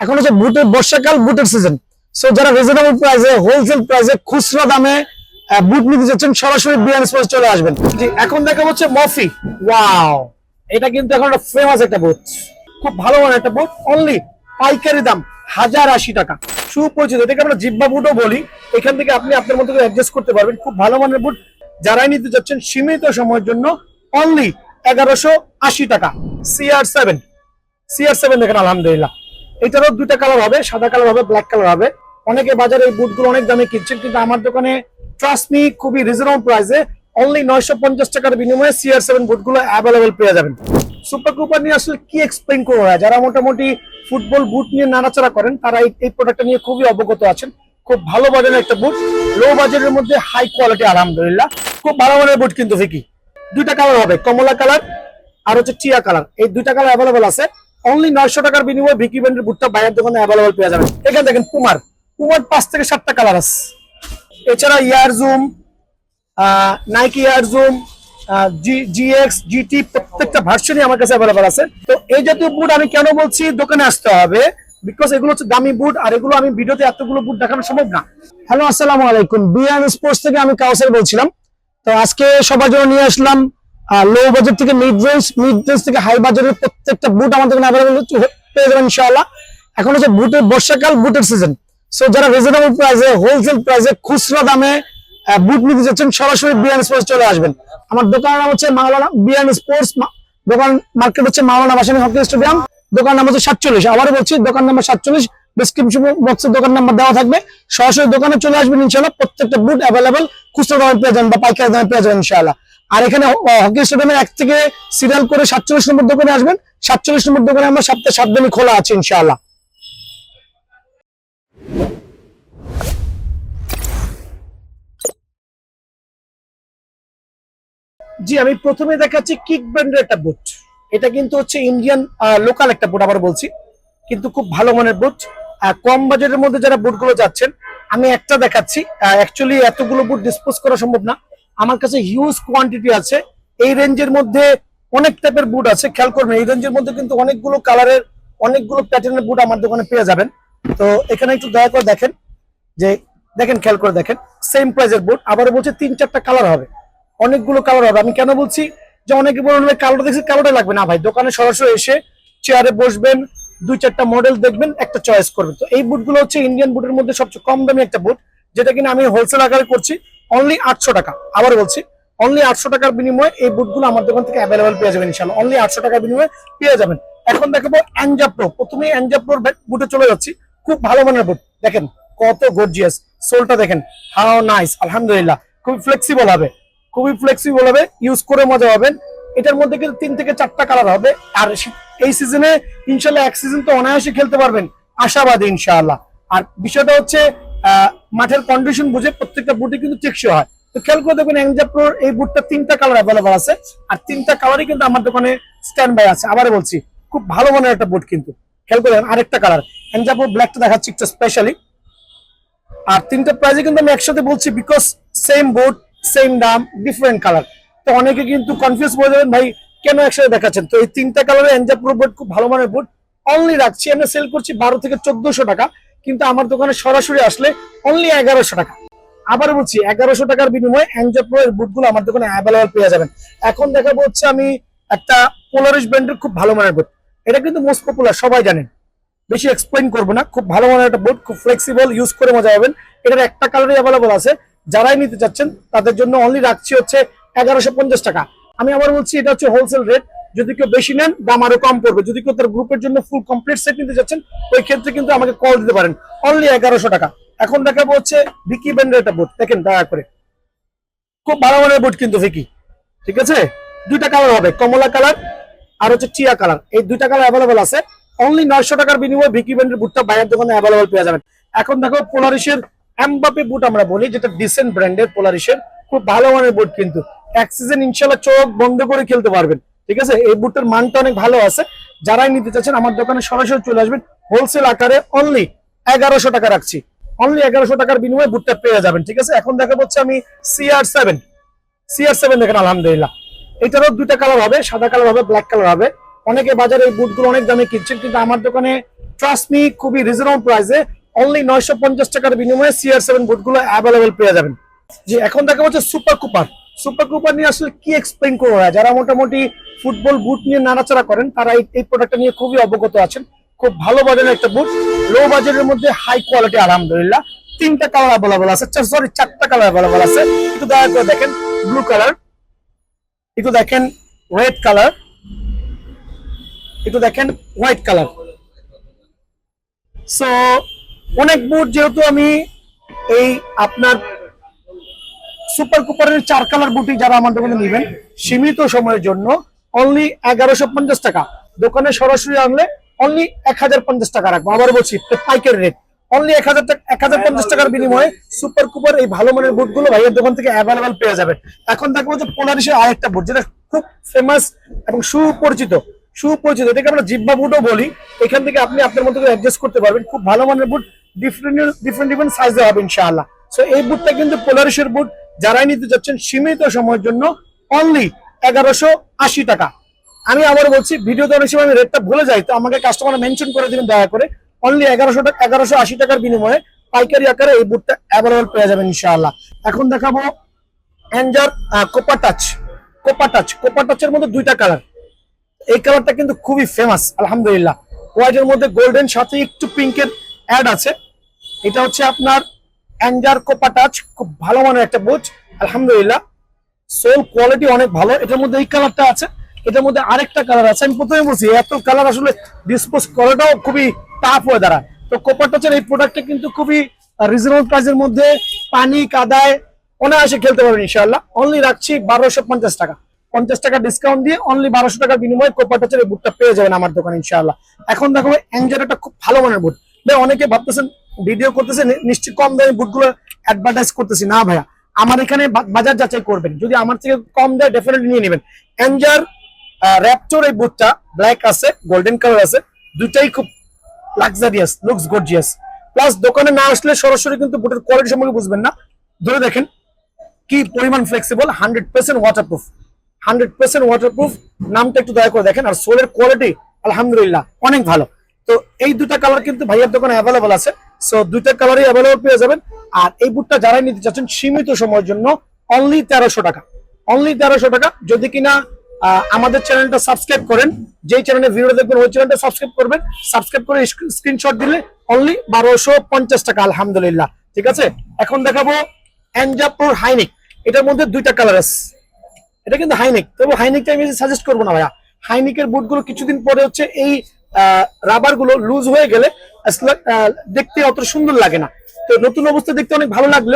এখন হচ্ছে বুটের, বর্ষাকাল বুটের সিজন সো যারা রিজনেবল প্রাইসে হোলসেল প্রাইসে খুচরা দামে বুট নিতে যাচ্ছেন, সরাসরি বিয়ান স্পোর্টস চলে আসবেন। জি, এখন দেখা হচ্ছে মফি ওয়াও এটা কিন্তু এখন একটা ফেমাস একটা বুট। খুব ভালো মানের একটা বুট অনলি পাইকারি দাম হাজার আশি টাকা। সুপরিচিত, এটাকে আমরা জিব্বা বুটও বলি। এখান থেকে আপনি আপনার মতো করে অ্যাডজাস্ট করতে পারবেন। খুব ভালো মানের বুট। যারাই নিতে যাচ্ছেন সীমিত সময়ের জন্য অনলি এগারোশো আশি টাকা। সিআর সেভেন সিআর সেভেন দেখেন, আলহামদুলিল্লাহ। এটারও দুইটা কালার হবে, সাদা কালার হবে ব্ল্যাক কালার হবে। অনেকে বাজারে এই বুটগুলো অনেক দামে কিনছেন, কিন্তু আমার দোকানে ট্রাস্ট মি খুবই রিজনেবল প্রাইসে অনলি নয়শো পঞ্চাশ টাকার বিনিময়ে সিআর সেভেন বুটগুলো অ্যাভেলেবেল পেয়ে যাবেন। সুপার কুপার নিয়ে আসলে কি এক্সপ্লেন করব? যারা মোটামুটি ফুটবল বুট নিয়ে নাড়াচাড়া করেন, তারা এই প্রোডাক্টটা নিয়ে খুবই অবগত আছেন। খুব ভালো বাজারের একটা বুট লো বাজারের মধ্যে হাই কোয়ালিটি আলহামদুলিল্লাহ। খুব ভালো মানের বুট কিন্তু ফিকি দুইটা কালার হবে, কমলা কালার আর হচ্ছে টিয়া কালার এই দুইটা কালার অ্যাভেলেবেল আছে। অনলি নয়শো টাকার বিনিময়ে ভিকি ব্র্যান্ডের বুটটা বাইরের দোকানে অ্যাভেলেবল পেয়ে যাবেন। এখানে দেখেন পুমার পুমার পাঁচ থেকে সাতটা কালার আছে। এছাড়া Air Zoom Nike Air Zoom GT প্রত্যেকটা আমার কাছে আছে। তো এই বুট আমি কেন বলছি? দোকানে আসতে হবে। বিকজ এগুলো হচ্ছে দামি বুট আর এগুলো আমি ভিডিওতে এতগুলো বুট দেখানো সম্ভব না। আলাইকুম। স্পোর্টস থেকে আমি কাউসার বলছিলাম। তো আজকে সবার জন্য নিয়ে আসলাম লো বাজেট থেকে মিড রেঞ্জ মিড রেঞ্জ থেকে হাই বাজারের প্রত্যেকটা বুট আমাদের এখানে অ্যাভেলেবল পেয়ে যাবেন ইনশাআল্লাহ। এখন হচ্ছে বুটের বর্ষাকাল বুটের সিজন সো যারা রিজনেবল প্রাইসে হোলসেল প্রাইসে খুচরা দামে বুট নিতে যাচ্ছেন, সরাসরি বিয়ান স্পোর্টস চলে আসবেন। আমার দোকানের নাম হচ্ছে মাওলানা বিয়ান স্পোর্টস দোকান মার্কেট হচ্ছে মাওলানা বাসানি হকি স্টেডিয়াম। দোকান নাম হচ্ছে সাতচল্লিশ। আবারও বলছি, দোকান নাম্বার সাতচল্লিশ। ডিসক্রিপশন বক্সে দোকান নাম্বার দেওয়া থাকবে। সরাসরি দোকানে চলে আসবেন ইনশাআল্লাহ। প্রত্যেকটা বুট অ্যাভেলেবল খুচরা দামে পেয়ে যাবেন বা পাইকারি দামে পেয়ে যাবেন ইনশাআল্লাহ। আর এখানে হকি স্টেডিয়ামের এক থেকে সিরিয়াল করে সাতচল্লিশ নম্বর দোকানে আসবেন। সাতচল্লিশ নম্বর দোকানে আমরা সপ্তাহে সাত দিনই খোলা আছে, ইনশাআল্লাহ। জি, আমি প্রথমে দেখাচ্ছি কিক ব্র্যান্ডের একটা বুট এটা কিন্তু হচ্ছে ইন্ডিয়ান লোকাল একটা বুট আবার বলছি। কিন্তু খুব ভালো মানের বুট কম বাজেটের মধ্যে যারা বুটগুলো যাচ্ছেন, আমি একটা দেখাচ্ছি। অ্যাকচুয়ালি এতগুলো বুট ডিসপোজ করা সম্ভব না। আমার কাছে হিউজ কোয়ান্টিটি আছে। এই রেঞ্জের মধ্যে অনেক টাইপের বুট আছে, খেয়াল করবেন, এই রেঞ্জের মধ্যে কিন্তু অনেকগুলো কালারের অনেকগুলো প্যাটার্নের বুট আমার দোকানে পেয়ে যাবেন। তো এখানে একটু দয়া করে দেখেন, যে দেখেন, খেয়াল করে দেখেন সেম প্রাইজের বুট আবারও বলছে তিন চারটা কালার হবে। অনেকগুলো কালার হবে। আমি কেন বলছি যে অনেকে বলুন কালোটা দেখছি কালোটা লাগবে না, ভাই। দোকানে সরাসরি এসে চেয়ারে বসবেন, দুই চারটা মডেল দেখবেন, একটা চয়েস করবেন। তো এই বুটগুলো হচ্ছে ইন্ডিয়ান বুটের মধ্যে সবচেয়ে কম দামি একটা বুট যেটা কিনা আমি হোলসেল আকারে করছি। অনলি আটশো টাকা। আবার বলছি অনলি আটশো টাকার বিনিময়ে এই বুটগুলো আমার দোকান থেকে অ্যাভেলেবল পেয়ে যাবেন ইনশাল্লাহ অনলি আটশো টাকার বিনিময়ে পেয়ে যাবেন। এখন দেখাবো অ্যাঞ্জা প্রো প্রথমে অ্যাঞ্জা প্রোর বুটে চলে যাচ্ছি। খুব ভালো মানের বুট দেখেন, কত গর্জিয়াস সোলটা দেখেন হাও নাইস আলহামদুলিল্লাহ। খুবই ফ্লেক্সিবল হবে। খুবই ফ্লেক্সিবল হবে ইউজ করে মজা পাবেন। এটার মধ্যে কিন্তু তিন থেকে চারটা কালার হবে। আর এই সিজনে ইনশাল্লাহ এক সিজন তো অনায়াসে খেলতে পারবেন। আশাবাদী ইনশাআল্লাহ। আর বিষয়টা হচ্ছে মাঠের কন্ডিশন বুঝে প্রত্যেকটা বুটে কিন্তু টেকসই হয়। তো খেয়াল করে দেখবেন এনজা প্রোর এই বুটটা তিনটা কালার অ্যাভেলেবল আছে। আর তিনটা কালারই কিন্তু আমার দোকানে স্ট্যান্ড বাই আছে। আবার বলছি, খুব ভালো মানের একটা বুট কিন্তু। খেয়াল করে দেখেন, আরেকটা কালার এনজা প্রো ব্ল্যাকটা দেখাচ্ছি একটু স্পেশালি আর তিনটা প্রাইজে কিন্তু আমি একসাথে বলছি বিকজ সেম বোর্ড সেম দাম ডিফারেন্ট কালার তো অনেকে কিন্তু কনফিউজ হয়ে যাবেন, ভাই, কেন একসাথে দেখাচ্ছেন? তো এই তিনটা কালারের এনজা প্রো বোর্ড খুব ভালো মানের বোর্ড অনলি রাখছি, আমরা সেল করছি বারো থেকে চোদ্দশো টাকা। কিন্তু আমার দোকানে সরাসরি আসলে অনলি এগারোশো টাকা। আবার বলছি, এগারোশো টাকার বিনিময়ে এনজা প্রো এর বুটগুলো আমার দোকানে অ্যাভেলেবল পেয়ে যাবেন। এখন দেখাবো হচ্ছে আমি একটা পোলারিশ ব্র্যান্ডের খুব ভালো মানের বুট এটা কিন্তু মোস্ট পপুলার সবাই জানেন। বেশি এক্সপ্লেইন করব না, খুব ভালো মানের একটা বুট খুব ফ্লেক্সিবল ইউজ করে মজা পাবেন। এটার একটা কালারই অ্যাভেলেবল আছে। যারাই নিতে চাচ্ছেন, তাদের জন্য অনলি রাখছি হচ্ছে এগারোশো টাকা। আমি আবার বলছি, এটা হচ্ছে হোলসেল রেট যদি কেউ বেশি নেন, দাম আরও কম পড়বে। যদি কেউ তার গ্রুপের জন্য ফুল কমপ্লিট সেট নিতে চাচ্ছেন ওই ক্ষেত্রে কিন্তু আমাকে কল দিতে পারেন। অনলি এগারোশো টাকা। এখন দেখাবো হচ্ছে ভিকি ব্র্যান্ডের একটা বোর্ড দেখেন, দয়া করে। খুব ভালো মানের বোর্ড কিন্তু ভিকি ঠিক আছে? দুইটা কালার হবে, কমলা কালার আর হচ্ছে টিয়া কালার এই দুইটা কালার অ্যাভেলেবল আছে। অনলি নয়শো টাকার বিনিময়ে ভিকি ব্র্যান্ডের বুটটা বাইরের দোকানে অ্যাভেলেবল পেয়ে যাবেন। এখন দেখো পোলারিসের এমবাপে বুট আমরা বলি, যেটা ডিসেন্ট ব্র্যান্ডের পোলারিসের খুব ভালো মানের বুট কিন্তু। এক সিজন ইনশাল্লাহ চোখ বন্ধ করে খেলতে পারবেন। ঠিক আছে? এই বুটটার মানটা অনেক ভালো আছে। যারাই নিতে চাচ্ছেন, আমার দোকানে সরাসরি চলে আসবেন। হোলসেল আকারে অনলি এগারোশো টাকা রাখছি। অনলি এগারোশো টাকার বিনিময়ে বুটটা পেয়ে যাবেন, ঠিক আছে? এখন দেখা হচ্ছে আমি সিআর সেভেন সিআর সেভেন দেখেন, আলহামদুলিল্লাহ। এটারও দুইটা কালার হবে, সাদা কালার হবে ব্ল্যাক কালার হবে। অনেকে বাজারে এই বুটগুলো অনেক দামে কিনছেন, কিন্তু আমার দোকানে ট্রাস্ট মি খুবই রিজনেবল প্রাইসে অনলি নয়শো পঞ্চাশ টাকার বিনিময়ে সিআর সেভেন বুটগুলো অ্যাভেলেবেল পেয়ে যাবেন। যে এখন দেখা হচ্ছে সুপার কুপার সুপার কুপার নিয়ে আসলে কি এক্সপ্লেন করব? যারা মোটামুটি ফুটবল বুট নিয়ে নাড়াচাড়া করেন, তারা এই প্রোডাক্টটা নিয়ে খুবই অবগত আছেন। খুব ভালো বাজারের একটা বুট লো বাজারের মধ্যে হাই কোয়ালিটি আলহামদুলিল্লাহ। তিনটা কালার অ্যাভেলেবল আছে সরি চারটা কালার অ্যাভেলেবল আছে। একটু দয়া করে দেখেন ব্লু কালার একটু দেখেন রেড কালার একটু দেখেন হোয়াইট কালার সো অনেক বুট যেহেতু আমি এই আপনার সুপার কুপারের চার কালার বুটি যারা আমার দোকানে নেবেন, সীমিত সময়ের জন্য অনলি এগারোশো পঞ্চাশ টাকা। দোকানে সরাসরি আনলে অনলি এক হাজার পঞ্চাশ টাকা রাখব। আবার বলছি, পাইকারি রেট অনলি এক হাজার এক হাজার পঞ্চাশ টাকার বিনিময়ে সুপার কুপার এই ভালো মানের বুটগুলো ভাইয়ের দোকান থেকে অ্যাভেলেবেল পেয়ে যাবেন। এখন দেখব যে পোলারিসের আরেকটা বুট যেটা খুব ফেমাস এবং সুপরিচিত। সুপরিচিত, এটাকে আমরা জিব্বা বুটও বলি। এখান থেকে আপনি আপনার মতো অ্যাডজাস্ট করতে পারবেন। খুব ভালো মানের বুট ডিফারেন্ট ডিফারেন্ট ডিফারেন্ট সাইজে হবে ইনশাআল্লাহ। সো এই বুটটা কিন্তু পোলারিসের বুট যারাই নিতে যাচ্ছেন সীমিত সময়ের জন্য অনলি এগারোশো আশি টাকা। আমি আবার বলছি, ভিডিওতে অনেক সময় আমি রেটটা ভুলে যাই, তো আমাকে কাস্টমার মেনশন করে দিবেন দয়া করে। অনলি এগারোশো টাকা এগারোশো আশি টাকার বিনিময়ে পাইকারি আকারে এই বুটটা অ্যাভেলেবল পেয়ে যাবেন ইনশাআল্লাহ। এখন দেখাবো anger Copa touch Copa touch Copa টাচের মধ্যে দুইটা কালার এই কালারটা কিন্তু খুবই ফেমাস আলহামদুলিল্লাহ। হোয়াইটের মধ্যে গোল্ডেন সাথে একটু পিঙ্কের অ্যাড আছে। এটা হচ্ছে আপনার অ্যাঞ্জার কোপা টাচ খুব ভালো মানের একটা বুট, আলহামদুলিল্লাহ। সোল কোয়ালিটি অনেক ভালো। এটার মধ্যে এই কালারটা আছে। এটার মধ্যে আরেকটা কালার আছে। আমি প্রথমে বলছি, এত কালার আসলে ডিসপোজ করাটাও খুবই টাফ হয়ে দাঁড়ায়। তো কোপা টাচের এই প্রোডাক্টটা কিন্তু খুবই রিজনেবল প্রাইসের মধ্যে পানি, কাদায় অনায়াসে খেলতে পারবেন ইনশাআল্লাহ। অনলি রাখছি বারোশো পঞ্চাশ টাকা। পঞ্চাশ টাকা ডিসকাউন্ট দিয়ে অনলি বারোশো টাকার বিনিময়ে কোপা টাচের এই বুটটা পেয়ে যাবেন আমার দোকানে ইনশাআল্লাহ। এখন দেখো অ্যাঞ্জার একটা খুব ভালো মানের বুট। অনেকে ভাবতেছেন ভিডিও করতেছে, নি- নিশ্চয়ই কম দামে বুটগুলো অ্যাডভার্টাইজ করতেছি। না ভাইয়া, আমার এখানে বাজার যাচাই করবেন। যদি আমার থেকে কম দেয় ডেফিনেটলি নিয়ে নেবেন। অ্যাঞ্জার র্যাপটোর এই বুটটা ব্ল্যাক আছে গোল্ডেন কালার আছে দুটাই খুব লাক্সারিয়াস লুকস গর্জিয়াস প্লাস দোকানে না আসলে সরাসরি কিন্তু বুটের কোয়ালিটি সম্পর্কে বুঝবেন না। ধরে দেখেন, কি পরিমাণ flexible hundred percent waterproof hundred percent waterproof নামটা একটু দয়া করে দেখেন। আর সোলের কোয়ালিটি আলহামদুলিল্লাহ, অনেক ভালো। তো এই দুটা কালার কিন্তু ভাইয়ার দোকানে অ্যাভেলেবল আছে। সো দুইটা কালারই অ্যাভেলেবল পেয়ে যাবেন। আর এই বুটটা যারাই নিতে চাচ্ছেন, সীমিত সময়ের জন্য অনলি তেরোশো টাকা। অনলি তেরোশো টাকা। যদি কিনা আমাদের চ্যানেলটা সাবস্ক্রাইব করেন, যেই চ্যানেলে ভিডিও দেখবেন, ওই চ্যানেলটা সাবস্ক্রাইব করবেন। সাবস্ক্রাইব করে স্ক্রিনশট দিলে অনলি বারোশো পঞ্চাশ টাকা, আলহামদুলিল্লাহ। ঠিক আছে? এখন দেখাবো অ্যাঞ্জাপুর হাইনিক এটার মধ্যে দুইটা কালার আছে। এটা কিন্তু হাইনিক তবে হাইনিকটা আমি সাজেস্ট করব না ভাইয়া। হাইনিকের বুটগুলো কিছুদিন পরে হচ্ছে এই রাবারগুলো লুজ হয়ে গেলে দেখতে অত সুন্দর লাগে না। তো নতুন অবস্থা দেখতে অনেক ভালো লাগল।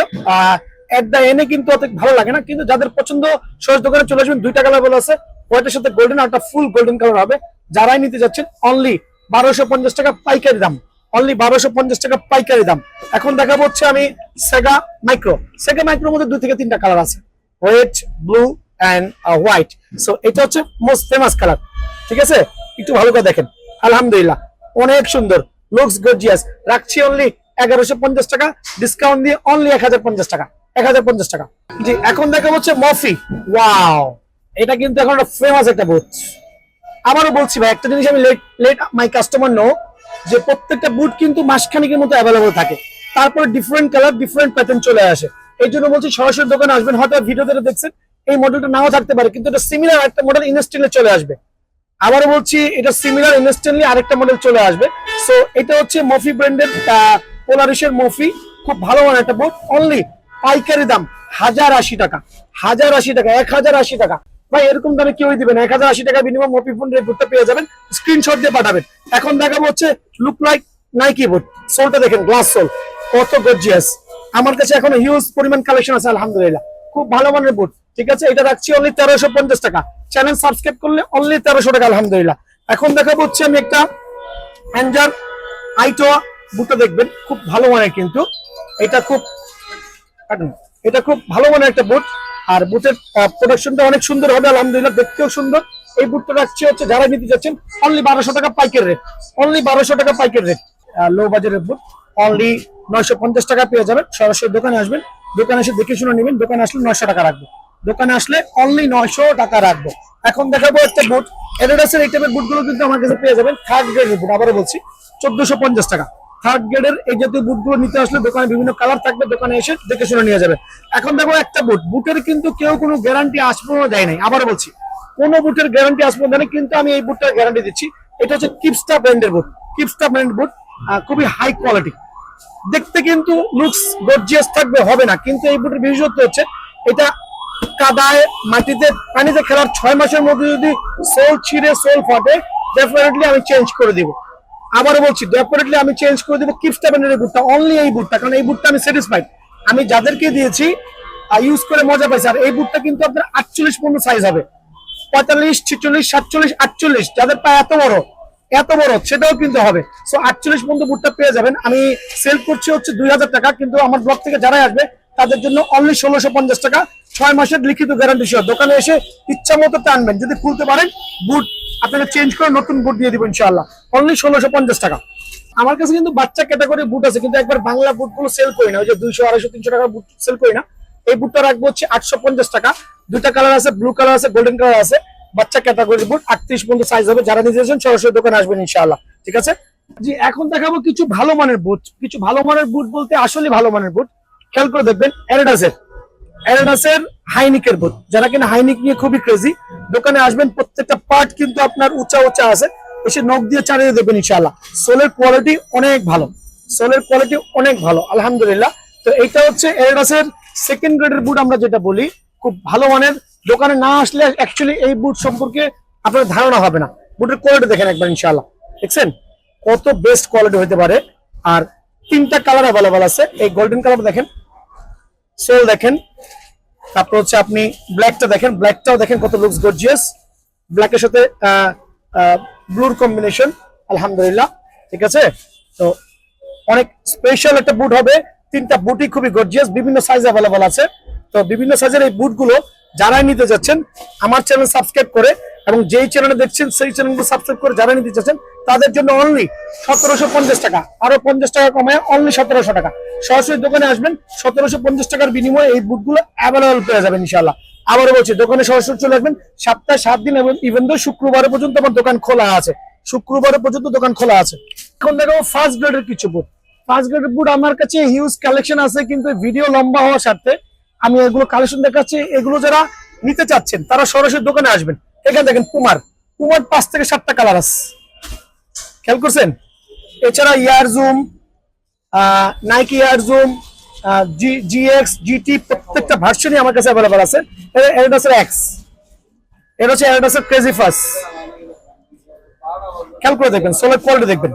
এট দা এনে কিন্তু অত ভালো লাগে না, কিন্তু যাদের পছন্দ, সহজ দোকানে চলে আসবেন, দুইটা কালার বলে আছে। হোয়াইটের সাথে গোল্ডেন আর ফুল গোল্ডেন কালার হবে। যারাই নিতে যাচ্ছেন অনলি বারোশো পঞ্চাশ টাকা পাইকারি দাম। অনলি বারোশো পঞ্চাশ টাকা পাইকারি দাম। এখন দেখাবো হচ্ছে আমি সেগা মাইক্রো সেগা মাইক্রোর মধ্যে দুই থেকে তিনটা কালার আছে। Red blue and white so এটা হচ্ছে মোস্ট ফেমাস কালার ঠিক আছে? একটু ভালো করে দেখেন। আলহামদুলিল্লাহ, অনেক সুন্দর লুকস গর্জিয়াস রাখছি অনলি এগারোশো পঞ্চাশ টাকা ডিসকাউন্ট দিয়ে অনলি এক হাজার পঞ্চাশ টাকা, এক হাজার পঞ্চাশ টাকা। জি, এখন দেখা হচ্ছে মফি। ওয়াও এটা কিন্তু এখন ফেমাস একটা বুট আবারও বলছি ভাই, একটা জিনিস আমি let let my customer know যে প্রত্যেকটা বুট কিন্তু মাসখানিকের মতো অ্যাভেলেবল থাকে। তারপরে ডিফারেন্ট কালার ডিফারেন্ট প্যাটার্ন চলে আসে। এই জন্য বলছি সরাসরি দোকানে আসবেন, হয়তো ভিডিওতে দেখছেন, এই মডেলটা নাও থাকতে পারে, কিন্তু এটা সিমিলার একটা মডেল ইনস্টেন্টে চলে আসবে। আবারও বলছি, এটা সিমিলার ইনস্টেন্টলি আরেকটা মডেল চলে আসবে। সো এটা হচ্ছে মফি ব্র্যান্ডের পোলারিসের মফি খুব ভালো মানের একটা বুট অনলি পাইকারি দাম হাজার আশি টাকা। হাজার আশি টাকা, এক হাজার আশি টাকা। ভাই, এরকম দামে কেউই দিবেন এক হাজার আশি টাকা মিনিমাম মফি ফোন বুটটা পেয়ে যাবেন। স্ক্রিনশট দিয়ে পাঠাবেন। এখন দেখাবো হচ্ছে লুক লাইক নাইকি বুট সোলটা দেখেন গ্লাস সোল কত গর্জিয়াস আমার কাছে এখন হিউজ পরিমাণ কালেকশন আছে, আলহামদুলিল্লাহ। খুব ভালো মানের বুট ঠিক আছে? এটা রাখছি অনলি তেরোশো পঞ্চাশ টাকা। চ্যানেল সাবস্ক্রাইব করলে অনলি তেরোশো টাকা, আলহামদুলিল্লাহ। এখন দেখাবো হচ্ছে আমি একটা অ্যাঞ্জার আইটোয়া বুটটা দেখবেন, খুব ভালো মানের কিন্তু। এটা খুব এটা খুব ভালো মানের একটা বুট। আর বুটের প্রোডাকশনটা অনেক সুন্দর হবে, আলহামদুলিল্লাহ, দেখতেও সুন্দর। এই বুটটা রাখছি হচ্ছে যারা নিতে যাচ্ছেন অনলি বারোশো টাকা পাইকের রেট অনলি বারোশো টাকা পাইকের রেট লো বাজারের বুট। অনলি নয়শো পঞ্চাশ টাকা পেয়ে যাবেন। সরাসরি দোকানে আসবেন। দোকানে এসে দেখে শুনে নেবেন। দোকানে আসলে নয়শো টাকা রাখব। দোকানে আসলে অনলি নয়শো টাকা রাখব। এখন দেখাবো একটা বুট এডিডাসের এই টাইপের বুটগুলো কিন্তু আমার কাছে পেয়ে যাবেন থার্ড গ্রেডের বুট আবারও বলছি, চোদ্দশো পঞ্চাশ টাকা। থার্ড গ্রেডের এই জাতীয় বুটগুলো নিতে আসলে দোকানে বিভিন্ন কালার থাকবে, দোকানে এসে দেখে শুনে নিয়ে যাবে। এখন দেখো একটা বুট বুটের কিন্তু কেউ কোনো গ্যারান্টি আসব দেয় নাই। আবার বলছি, কোনো বুটের গ্যারান্টি আসব দেয় কিন্তু আমি এই বুটটার গ্যারান্টি দিচ্ছি। এটা হচ্ছে কিপস্টা ব্র্যান্ডের বুট কিপস্টা ব্র্যান্ড বুট খুবই হাই কোয়ালিটি দেখতে কিন্তু লুকস গর্জিয়াস থাকবে, হবে না। কিন্তু এই বুটের বিশেষত্ব হচ্ছে, এটা কাদায় মাটিতে পানিতে খেলার ছয় মাসের মধ্যে যদি সোল ছিঁড়ে সোল ফাটে ডেফিনেটলি আমি চেঞ্জ করে দিব। আবার বলছি ডেফিনেটলি আমি চেঞ্জ করে দিব কিপস্টা ব্র্যান্ডের বুটটা অনলি এই বুটটা, কারণ এই বুটটা আমি স্যাটিসফাইড আমি যাদেরকে দিয়েছি ইউজ করে মজা পাইছি, আর এই বুটটা কিন্তু আপনার আটচল্লিশ পর্যন্ত সাইজ হবে। পঁয়তাল্লিশ, ছিচল্লিশ, সাতচল্লিশ, আটচল্লিশ, যাদের পায়ে এত বড় এত বড়, সেটাও কিন্তু হবে। সো আটচল্লিশ পর্যন্ত বুটটা পেয়ে যাবেন। আমি সেল করছি হচ্ছে দুই হাজার টাকা, কিন্তু আমার ব্লগ থেকে যারাই আসবে, তাদের জন্য অনলি ষোলোশো টাকা। ছয় মাসের লিখিত গ্যারান্টি সহ দোকানে এসে ইচ্ছা মতো টানবেন যদি খুলতে পারেন বুট আপনাকে চেঞ্জ করে নতুন বুট দিয়ে দিব ইনশাআল্লাহ। অনলি ষোলোশো পঞ্চাশ টাকা। আমার কাছে কিন্তু বাচ্চা ক্যাটাগরি বুট আছে, কিন্তু একবার বাংলা বুটগুলো সেল করি না। ওই যে দুইশো, আড়াইশো, তিনশো টাকার বুট সেল করি না। এই বুটটা রাখব হচ্ছে আটশো পঞ্চাশ টাকা। দুটা কালার আছে ব্লু কালার আছে গোল্ডেন কালার আছে। বাচ্চা ক্যাটাগরি বুট আটত্রিশ পর্যন্ত সাইজ হবে। যারা নিতে চাইছেন সরাসরি দোকানে আসবেন ইনশাআল্লাহ। ঠিক আছে? জি, এখন দেখাবো কিছু ভালো মানের বুট কিছু ভালো মানের বুট বলতে আসলে ভালো মানের বুট খেয়াল করে দেখবেন অ্যাডিডাসের অ্যাডিডাসের হাইনিকের বুট, যারা কিনা হাইনিক নিয়ে খুবই ক্রেজি দোকানে আসবেন, প্রত্যেকটা পার্ট কিন্তু আপনার উঁচা উঁচা আছে। এসে নখ দিয়ে চালিয়ে দেবেন ইনশাআল্লাহ। সোলের কোয়ালিটি অনেক ভালো। সোলের কোয়ালিটি অনেক ভালো, আলহামদুলিল্লাহ। তো এইটা হচ্ছে অ্যাডিডাসের সেকেন্ড গ্রেডের বুট আমরা যেটা বলি, খুব ভালো মানের। দোকানে না আসলে অ্যাকচুয়ালি এই বুট সম্পর্কে আপনার ধারণা হবে না। বুটের কোয়ালিটি দেখেন একবার ইনশাআল্লাহ। দেখছেন? কত বেস্ট কোয়ালিটি হতে পারে। আর তিনটা কালার অ্যাভেলেবল আছে। এই গোল্ডেন কালার দেখেন সোল দেখেন। তারপর হচ্ছে আপনি ব্ল্যাকটা দেখেন। ব্ল্যাকটাও দেখেন কত লুকস গর্জিয়াস ব্ল্যাকের সাথে ব্লুর কম্বিনেশন আলহামদুলিল্লাহ। ঠিক আছে? তো অনেক স্পেশাল একটা বুট হবে। তিনটা বুটই খুবই গর্জিয়াস বিভিন্ন সাইজ অ্যাভেলেবল আছে। তো বিভিন্ন সাইজের এই বুটগুলো যারাই নিতে যাচ্ছেন, আমার চ্যানেল সাবস্ক্রাইব করে এবং যেই চ্যানেলে দেখছেন, সেই চ্যানেলগুলো সাবস্ক্রাইব করে যারা নিতে চাচ্ছেন তাদের জন্য অনলি সতেরোশো পঞ্চাশ টাকা। আরও পঞ্চাশ টাকা কমায় অনলি সতেরোশো টাকা। সরাসরি দোকানে আসবেন, সতেরোশো পঞ্চাশ টাকার বিনিময়ে এই বুটগুলো অ্যাভেলেবল পেয়ে যাবেন ইনশাল্লাহ আবারও বলছি, দোকানে সরাসরি চলে আসবেন, সপ্তাহে সাত দিন এবং ইভেন তো শুক্রবার পর্যন্ত আমার দোকান খোলা আছে, শুক্রবার পর্যন্ত দোকান খোলা আছে। এখন দেখো ফার্স্ট গ্রেডের কিছু বুট ফার্স্ট গ্রেডের বুট আমার কাছে হিউজ কালেকশন আছে, কিন্তু ভিডিও লম্বা হওয়ার স্বার্থে আমি এগুলো কালেকশন দেখাচ্ছি, এগুলো যারা নিতে চাচ্ছেন, তারা সরাসরি দোকানে আসবেন। এখানে দেখেন কুমার কুমার পাঁচ থেকে সাতটা কালার আছে। খেয়াল করছেন? এছাড়া Air Zoom Nike Air Zoom GX GT প্রত্যেকটা ভার্সনই আমার কাছে অ্যাভেলেবল আছে। এরডাসের এক্স এটা হচ্ছে এরডাসের ক্রেজি ফাস খেয়াল করে দেখবেন সোলার কোয়ালিটি দেখবেন।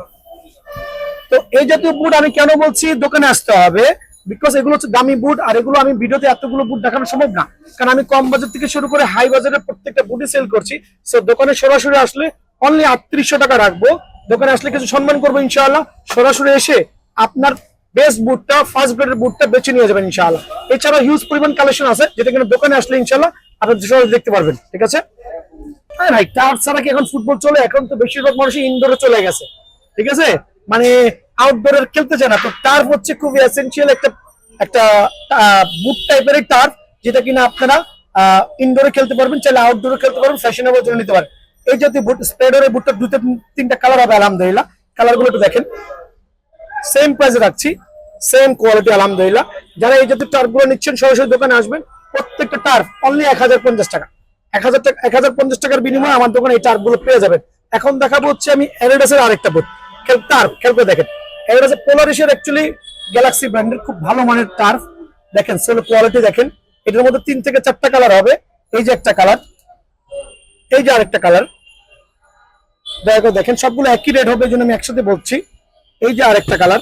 তো এই জাতীয় বুট আমি কেন বলছি? দোকানে আসতে হবে। বিকজ এগুলো হচ্ছে দামি বুট আর এগুলো আমি ভিডিওতে এতগুলো বুট দেখানো সম্ভব না। কারণ আমি কম বাজার থেকে শুরু করে হাই বাজারের প্রত্যেকটা বুটই সেল করছি। সো দোকানে সরাসরি আসলে অনলি আটত্রিশশো টাকা রাখব। দোকানে আসলে কিছু সম্মান করব ইনশাআল্লাহ। সরাসরি এসে আপনার বেস্ট বুটটা ফার্স্ট গ্রেডের বুটটা বেছে নিয়ে যাবেন ইনশাআল্লাহ। এছাড়া হিউজ পরিমাণ কালেকশন আছে, যেটা কিনা দোকানে আসলে ইনশাআল্লাহ আপনার দেখতে পারবেন। ঠিক আছে? হ্যাঁ ভাই টার্ফ ছাড়া কি এখন ফুটবল চলে? এখন তো বেশিরভাগ মানুষই ইনডোরে চলে গেছে। ঠিক আছে? মানে আউটডোরের খেলতে চায় না। তো টার্ফ হচ্ছে খুবই এসেনশিয়াল একটা একটা বুট টাইপের টার্ফ যেটা কিনা আপনারা ইনডোরে খেলতে পারবেন, চাইলে আউটডোরে খেলতে পারবেন ফ্যাশনেবল জন্য নিতে পারেন। এই জাতীয় বুট স্প্রেডারের বুটটা দুটো তিনটা কালার হবে, আলহামদুলিল্লাহ। কালারগুলো একটু দেখেন। সেম প্রাইসে রাখছি সেম কোয়ালিটি আলহামদুলিল্লাহ। যারা এই জাতীয় টার্ফগুলো নিচ্ছেন, সরাসরি দোকানে আসবেন। প্রত্যেকটা টার্ফ অনলি এক হাজার পঞ্চাশ টাকা। এক হাজার টাকা, এক হাজার পঞ্চাশ টাকার বিনিময়ে আমার দোকানে এই টার্ফগুলো পেয়ে যাবেন। এখন দেখাবো হচ্ছে আমি এরিডাসের আরেকটা বুট খেল টার্ফ খেলতে করে দেখেন এরিডাসের পোলারিসের অ্যাকচুয়ালি গ্যালাক্সি ব্র্যান্ডের খুব ভালো মানের টার্ফ দেখেন সেল কোয়ালিটি দেখেন। এটার মধ্যে তিন থেকে চারটা কালার হবে। এই যে একটা কালার এই যে আরেকটা কালার দেখেন, সবগুলো একই রেট হবে জন্য আমি একসাথে বলছি। এই যে আরেকটা কালার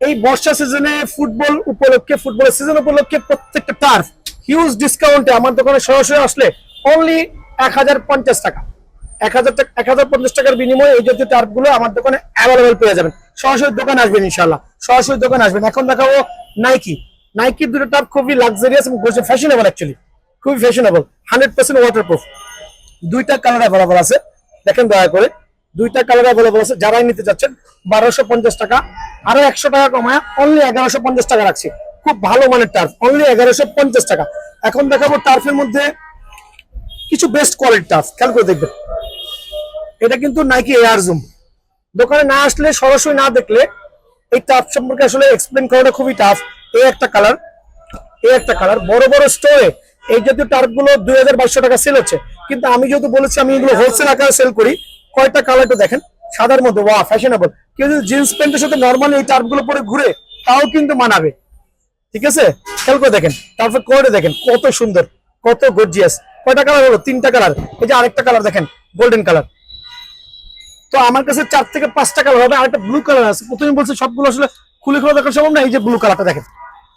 এই বর্ষা সিজনে ফুটবল উপলক্ষে ফুটবলের সিজন উপলক্ষে প্রত্যেকটা টার্ফ হিউজ ডিসকাউন্টে আমার দোকানে সরাসরি আসলে অনলি এক হাজার পঞ্চাশ টাকা। এক হাজার টাকা এক হাজার পঞ্চাশ টাকার বিনিময়ে এই আমার দোকানে পেয়ে যাবেন। সরাসরি দোকানে আসবেন ইনশাল্লাহ সরাসরি দোকানে আসবেন। এখন দেখাবো নাইকি দুটো টার্ফ খুবই লাক্সারিয়াস এবং ফ্যাশনেবল খুবই ফ্যাশনেবল হান্ড্রেড পার্সেন্ট ওয়াটারপ্রুফ দুইটা কালার আছে। দেখেন দয়া করে। দুইটা কালার আছে। যারাই নিতে বারোশো পঞ্চাশ টাকা। আরও একশো টাকা অনলি এগারোশো পঞ্চাশ টাকা খুব ভালো মানের টার্ফ অনলি এগারোশো পঞ্চাশ টাকা। এখন দেখাবো টার্ফের মধ্যে কিছু বেস্ট কোয়ালিটি টার্ফ খেয়াল করে দেখবেন। এটা কিন্তু নাইকি এয়ার জুম দোকানে না আসলে, সরাসরি না দেখলে এই টার্ফ সম্পর্কে আসলে এক্সপ্লেন করাটা খুবই টাফ এই একটা কালার এই একটা কালার বড় বড় স্টোরে এই জাতীয় টার্ফগুলো দুই হাজার বাইশশো টাকা সেল হচ্ছে। কিন্তু আমি যেহেতু বলেছি আমি এগুলো হোলসেল আকারে সেল করি, কয়টা কালার তো দেখেন। সাদার মধ্যে ওয়া ফ্যাশনেবল কেউ যদি জিন্স প্যান্টের সাথে নর্মালি এই টার্ফগুলো পরে ঘুরে, তাও কিন্তু মানাবে। ঠিক আছে? খেয়াল করে দেখেন। তারপর করে দেখেন, কত সুন্দর, কত গর্জিয়াস কয়টা কালার হলো? তিনটা কালার এই যে আরেকটা কালার দেখেন গোল্ডেন কালার তো আমার কাছে চার থেকে পাঁচটা কালার হবে। আর একটা ব্লু কালার আছে। প্রথমে বলছে, সবগুলো আসলে খুলে খুলে দেখার সম্ভব না। এই যে ব্লু কালারটা দেখেন,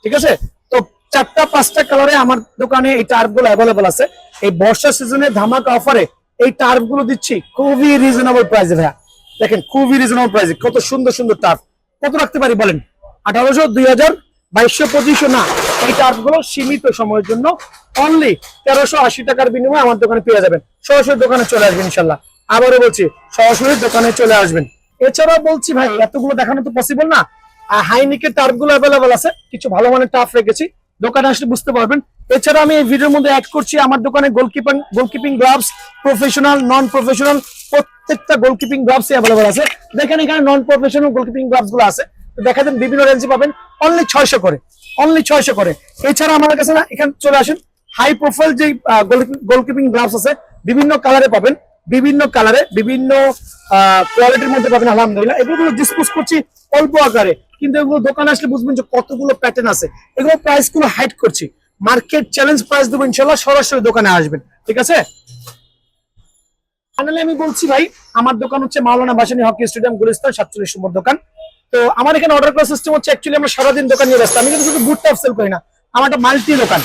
ঠিক আছে? তো চারটা, পাঁচটা কালারে আমার দোকানে এই টার্ফগুলো অ্যাভেলেবল আছে। এই বর্ষা সিজনে ধামাকা অফারে এই টার্ফগুলো দিচ্ছি। খুবই রিজনেবল প্রাইসে ভাইয়া। দেখেন, খুবই রিজনেবল প্রাইসে কত সুন্দর সুন্দর টার্ফ কত রাখতে পারি বলেন? আঠারোশো, দুই হাজার, বাইশশো, পঁচিশশো, না। এই টার্ফগুলো সীমিত সময়ের জন্য অনলি তেরোশো আশি টাকার বিনিময়ে আমার দোকানে পেয়ে যাবেন। সরাসরি দোকানে চলে আসবেন, ইনশাল্লাহ। আবারও বলছি, সরাসরি দোকানে চলে আসবেন। এছাড়াও বলছি ভাই, এতগুলো দেখানো তো পসিবল না। আর হাইনিকের টার্ফগুলো অ্যাভেলেবল আছে। কিছু ভালো মানের টার্ফ রেখেছি। দোকানে আসলে বুঝতে পারবেন। এছাড়া আমি এই ভিডিওর মধ্যে অ্যাড করছি, আমার দোকানে গোলকিপিং গোলকিপিং গ্লাভস প্রফেশনাল নন প্রফেশনাল প্রত্যেকটা গোলকিপিং গ্লাভস অ্যাভেলেবল আছে। দেখেন এখানে নন প্রফেশনাল গোলকিপিং গ্লাভসগুলো আছে। দেখা যান বিভিন্ন রেঞ্জে পাবেন। অনলি ছয়শো করে। অনলি ছয়শো করে। এছাড়া আমার কাছে না, এখানে চলে আসেন। হাই প্রোফাইল যে গোলকিপিং গ্লাভস আছে, বিভিন্ন কালারে পাবেন। বিভিন্ন কালারে বিভিন্ন কোয়ালিটির মধ্যে পাবেন, আলহামদুলিল্লাহ। এগুলো ডিসপোজ করছি অল্প আকারে, কিন্তু এগুলো দোকানে আসলে বুঝবেন যে কতগুলো প্যাটার্ন আছে। এগুলো প্রাইসগুলো হাইড করছি। মার্কেট চ্যালেঞ্জ প্রাইস দেবো, ইনশাল্লাহ সরাসরি দোকানে আসবেন। ঠিক আছে? ফাইনালি আমি বলছি ভাই, আমার দোকান হচ্ছে মাওলানা বাসানি হকি স্টেডিয়াম, গুলিস্তান, সাতচল্লিশ নম্বর দোকান। তো আমার এখানে অর্ডার করার সিস্টেম হচ্ছে অ্যাকচুয়ালি আমরা সারাদিন দোকান নিয়ে ব্যস্ত। আমি কিন্তু শুধু টপ সেল করি না, আমার একটা মাল্টি দোকান।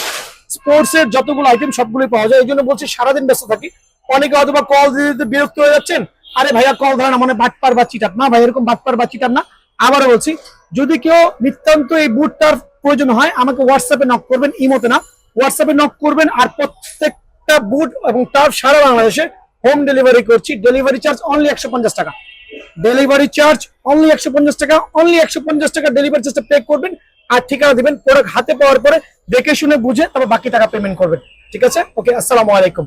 স্পোর্টস এর যতগুলো আইটেম সবগুলোই পাওয়া যায়, এই জন্য বলছি সারাদিন ব্যস্ত থাকি। অনেকে অথবা কল দিতে বিরক্ত হয়ে যাচ্ছেন। আরে ভাইয়া কল ধরে না মানে বাটপার বা চিটার না ভাই, এরকম বাটপার বা চিটার না। আবারও বলছি, যদি কেউ নিতান্ত এই বুটটার প্রয়োজন হয়, আমাকে হোয়াটসঅ্যাপে নক করবেন, ইমোতে না। হোয়াটসঅ্যাপে নক করবেন আর প্রত্যেকটা বুট এবং টার্ফ সারা বাংলাদেশে হোম ডেলিভারি করছি। ডেলিভারি চার্জ অনলি একশো পঞ্চাশ টাকা। ডেলিভারি চার্জ অনলি একশো পঞ্চাশ টাকা অনলি একশো পঞ্চাশ টাকা ডেলিভারি চার্জটা পে করবেন। আর ঠিকানা দিবেন প্রোডাক্ট হাতে পাওয়ার পরে দেখে শুনে বুঝে তারপর বাকি টাকা পেমেন্ট করবেন। ঠিক আছে? ওকে আসসালামু আলাইকুম।